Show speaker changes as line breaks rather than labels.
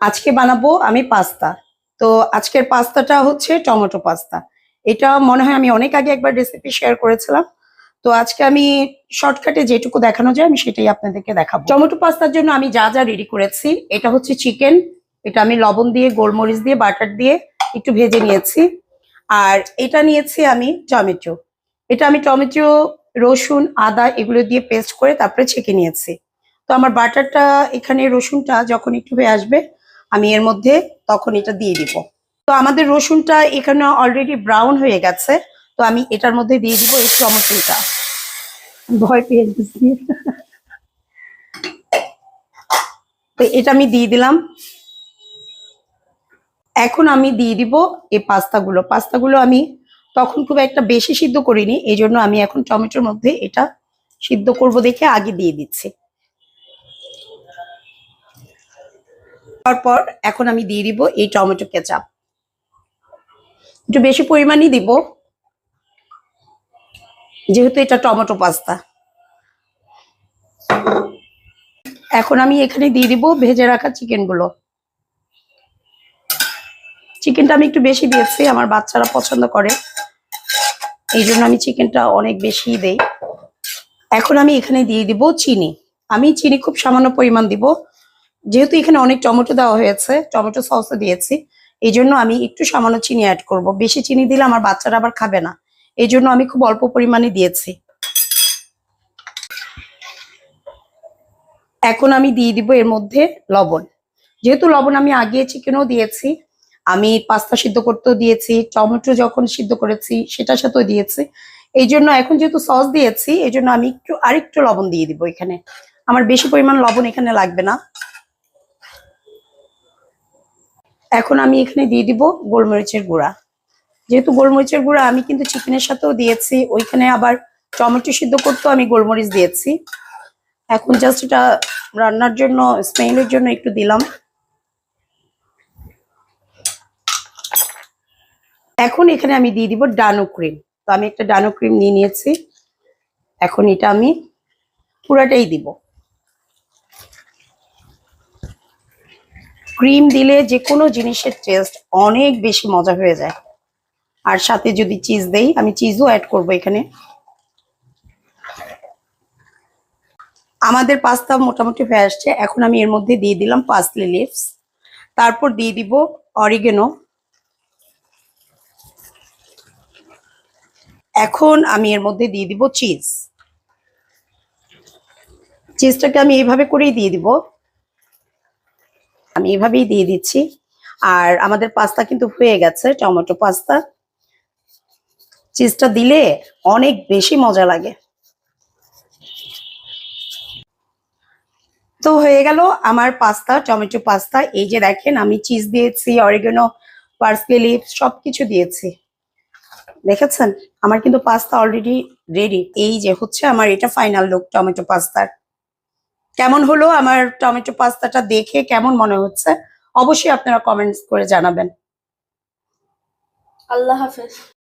আজকে বানাবো আমি পাস্তা। তো আজকের পাস্তাটা হচ্ছে টমেটো পাস্তা। এটা মনে হয় আমি অনেক আগে একবার রেসিপি শেয়ার করেছিলাম। তো আজকে আমি শর্টকাটে যেটুকু দেখানো যায় আমি সেটাই আপনাদেরকে দেখাবো। টমেটো পাস্তার জন্য আমি যা যা রেডি করেছি, এটা হচ্ছে চিকেন এটা আমি লবণ দিয়ে, গোলমরিচ দিয়ে বাটার দিয়ে একটু ভেজে নিয়েছি। আর এটা নিয়েছি আমি টমেটো। এটা আমি টমেটো, রসুন, আদা এগুলো দিয়ে পেস্ট করে তারপরে ছেঁকে নিয়েছি। তো আমার বাটারটা এখানে রসুনটা যখন একটু হয়ে আসবে আমি এর মধ্যে তখন এটা দিয়ে দিব। তো আমাদের রসুনটা এখানে অলরেডি ব্রাউন হয়ে গেছে, তো আমি এটার মধ্যে দিয়ে দিব এই টমেটোটা। ভয় পেয়ে গেছি। তো এটা আমি দিয়ে দিলাম। এখন আমি দিয়ে দিব এই পাস্তাগুলো। পাস্তাগুলো আমি তখন খুব একটা বেশি সিদ্ধ করিনি এই জন্য আমি এখন টমেটোর মধ্যে এটা সিদ্ধ করব দেখে আগে দিয়ে দিচ্ছি। তারপর এখন আমি দিয়ে দিব এই টমেটো কেচাপ। একটু বেশি পরিমাণই দিব। যেহেতু এটা টমেটো পাস্তা। এখন আমি এখানে দিয়ে দিব ভেজে রাখা চিকেনগুলো। চিকেনটা আমি একটু বেশি দিয়েছি, আমার বাচ্চারা পছন্দ করে। এই জন্য আমি চিকেনটা অনেক বেশি দেই। এখন আমি এখানে দিয়ে দিব চিনি। আমি চিনি খুব সামান্য পরিমাণ দিব। যেহেতু এখানে অনেক টমেটো দেওয়া হয়েছে, টমেটো সসও দিয়েছি এই জন্য আমি একটু সামান্য চিনি অ্যাড করব। বেশি চিনি দিলে আমার বাচ্চারা আবার খাবে না। এই জন্য আমি খুব অল্প পরিমাণে দিয়েছি। এখন আমি দিয়ে দিব এর মধ্যে লবণ। যেহেতু লবণ আমি আগে চিকেনও দিয়েছি, আমি পাস্তা সিদ্ধ করতেও দিয়েছি, টমেটো যখন সিদ্ধ করেছি সেটার সাথেও দিয়েছি। এই জন্য এখন যেহেতু সস দিয়েছি এই জন্য আমি একটু আরেকটু লবণ দিয়ে দিব এখানে। আমার বেশি পরিমাণ লবণ এখানে লাগবে না। এখন আমি এখানে দিয়ে দিব গোলমরিচের গুঁড়া। যেহেতু গোলমরিচের গুঁড়া আমি কিন্তু চিকেনের সাথেও দিয়েছি, ওইখানে আবার টমেটো সিদ্ধ করতেও আমি গোলমরিচ দিয়েছি। এখন জাস্ট এটা রান্নার জন্য স্মেলের জন্য একটু দিলাম। এখন এখানে আমি দিয়ে দিব ডানো ক্রিম। তো আমি একটা ডানো ক্রিম নিয়ে নিয়েছি। এখন এটা আমি পুরাটাই দিব। ক্রিম দিলে যে কোনো জিনিসের টেস্ট অনেক বেশি মজা হয়ে যায়। আর সাথে যদি চিজ দেই, আমি চিজও অ্যাড করব এখানে। আমাদের পাস্তা মোটামুটি হয়ে আসছে। এখন আমি এর মধ্যে দিয়ে দিলাম পাসলি লিভস তারপর দিয়ে দিব অরিগেনো এখন আমি এর মধ্যে দিয়ে দিব চিজ চিজটাকে আমি এইভাবে করেই দিয়ে দিব। আমি এভাবেই দিয়ে দিচ্ছি। আর আমাদের পাস্তা কিন্তু হয়ে গেছে, টমেটো পাস্তা। চিজটা দিলে অনেক বেশি মজা লাগে। তো হয়ে গেল আমার পাস্তা, টমেটো পাস্তা। এই যে দেখেন, আমি চিজ দিয়েছি অরিগেনো পার্সলি লিপস সবকিছু দিয়েছি। দেখেছেন? আমার কিন্তু পাস্তা অলরেডি রেডি এই যে হচ্ছে আমার এটা ফাইনাল লুক টমেটো পাস্তার। কেমন হলো আমার টমেটো পাস্তাটা দেখে কেমন মনে হচ্ছে? অবশ্যই আপনারা কমেন্টস করে জানাবেন।
আল্লাহ হাফেজ।